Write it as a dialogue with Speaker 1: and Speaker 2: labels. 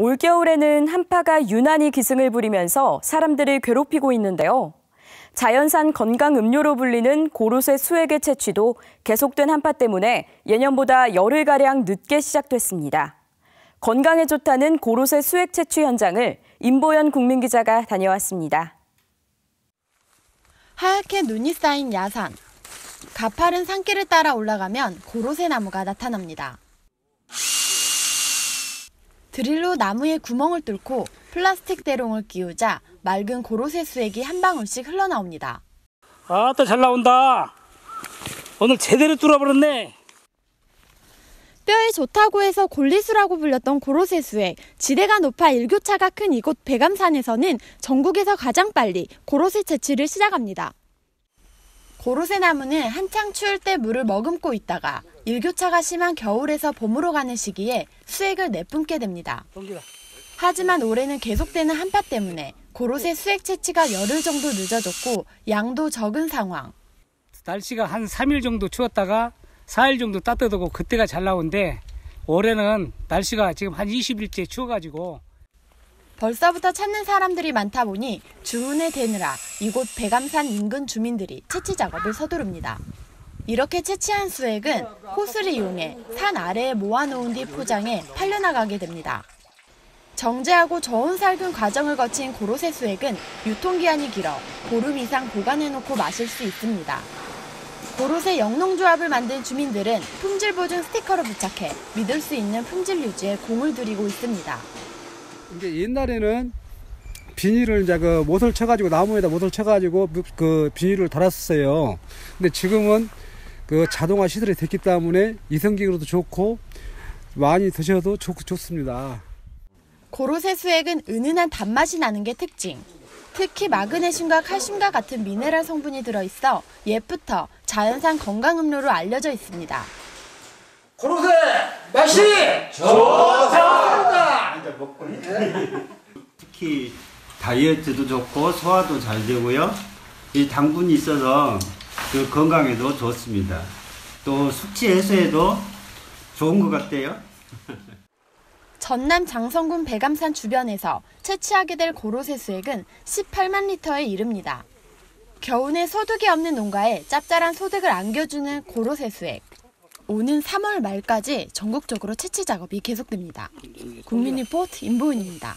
Speaker 1: 올겨울에는 한파가 유난히 기승을 부리면서 사람들을 괴롭히고 있는데요. 자연산 건강 음료로 불리는 고로쇠 수액의 채취도 계속된 한파 때문에 예년보다 열흘가량 늦게 시작됐습니다. 건강에 좋다는 고로쇠 수액 채취 현장을 임보연 국민기자가 다녀왔습니다.
Speaker 2: 하얗게 눈이 쌓인 야산. 가파른 산길을 따라 올라가면 고로쇠 나무가 나타납니다. 드릴로 나무에 구멍을 뚫고 플라스틱 대롱을 끼우자 맑은 고로쇠 수액이 한 방울씩 흘러나옵니다.
Speaker 3: 아따 잘 나온다. 오늘 제대로 뚫어버렸네.
Speaker 2: 뼈에 좋다고 해서 골리수라고 불렸던 고로쇠 수액. 지대가 높아 일교차가 큰 이곳 백암산에서는 전국에서 가장 빨리 고로쇠 채취를 시작합니다. 고로쇠 나무는 한창 추울 때 물을 머금고 있다가 일교차가 심한 겨울에서 봄으로 가는 시기에 수액을 내뿜게 됩니다. 하지만 올해는 계속되는 한파 때문에 고로쇠 수액 채취가 열흘 정도 늦어졌고 양도 적은 상황.
Speaker 3: 날씨가 한 3일 정도 추웠다가 4일 정도 따뜻하고 그때가 잘 나오는데 올해는 날씨가 지금 한 20일째 추워가지고
Speaker 2: 벌써부터 찾는 사람들이 많다 보니 주문에 대느라 이곳 백암산 인근 주민들이 채취 작업을 서두릅니다. 이렇게 채취한 수액은 호스를 이용해 산 아래에 모아놓은 뒤 포장해 팔려나가게 됩니다. 정제하고 저온 살균 과정을 거친 고로쇠 수액은 유통기한이 길어 보름 이상 보관해놓고 마실 수 있습니다. 고로쇠 영농조합을 만든 주민들은 품질 보증 스티커를 부착해 믿을 수 있는 품질 유지에 공을 들이고 있습니다.
Speaker 4: 이제 옛날에는 비닐을 이제 그 못을 쳐가지고 나무에다 못을 쳐가지고 그 비닐을 달았었어요. 근데 지금은 그 자동화 시설이 됐기 때문에 이성기로도 좋고 많이 드셔도 좋, 좋습니다.
Speaker 2: 고로쇠 수액은 은은한 단맛이 나는 게 특징. 특히 마그네슘과 칼슘과 같은 미네랄 성분이 들어있어 옛부터 자연산 건강 음료로 알려져 있습니다.
Speaker 5: 고로쇠 맛이 좋 다.
Speaker 6: 특히 다이어트도 좋고 소화도 잘 되고요. 이 당분이 있어서 그 건강에도 좋습니다. 또 숙취 해소에도 좋은 것 같아요.
Speaker 2: 전남 장성군 백암산 주변에서 채취하게 될 고로쇠 수액은 18만 리터에 이릅니다. 겨우내 소득이 없는 농가에 짭짤한 소득을 안겨주는 고로쇠 수액. 오는 3월 말까지 전국적으로 채취 작업이 계속됩니다. 국민리포트 임보은입니다.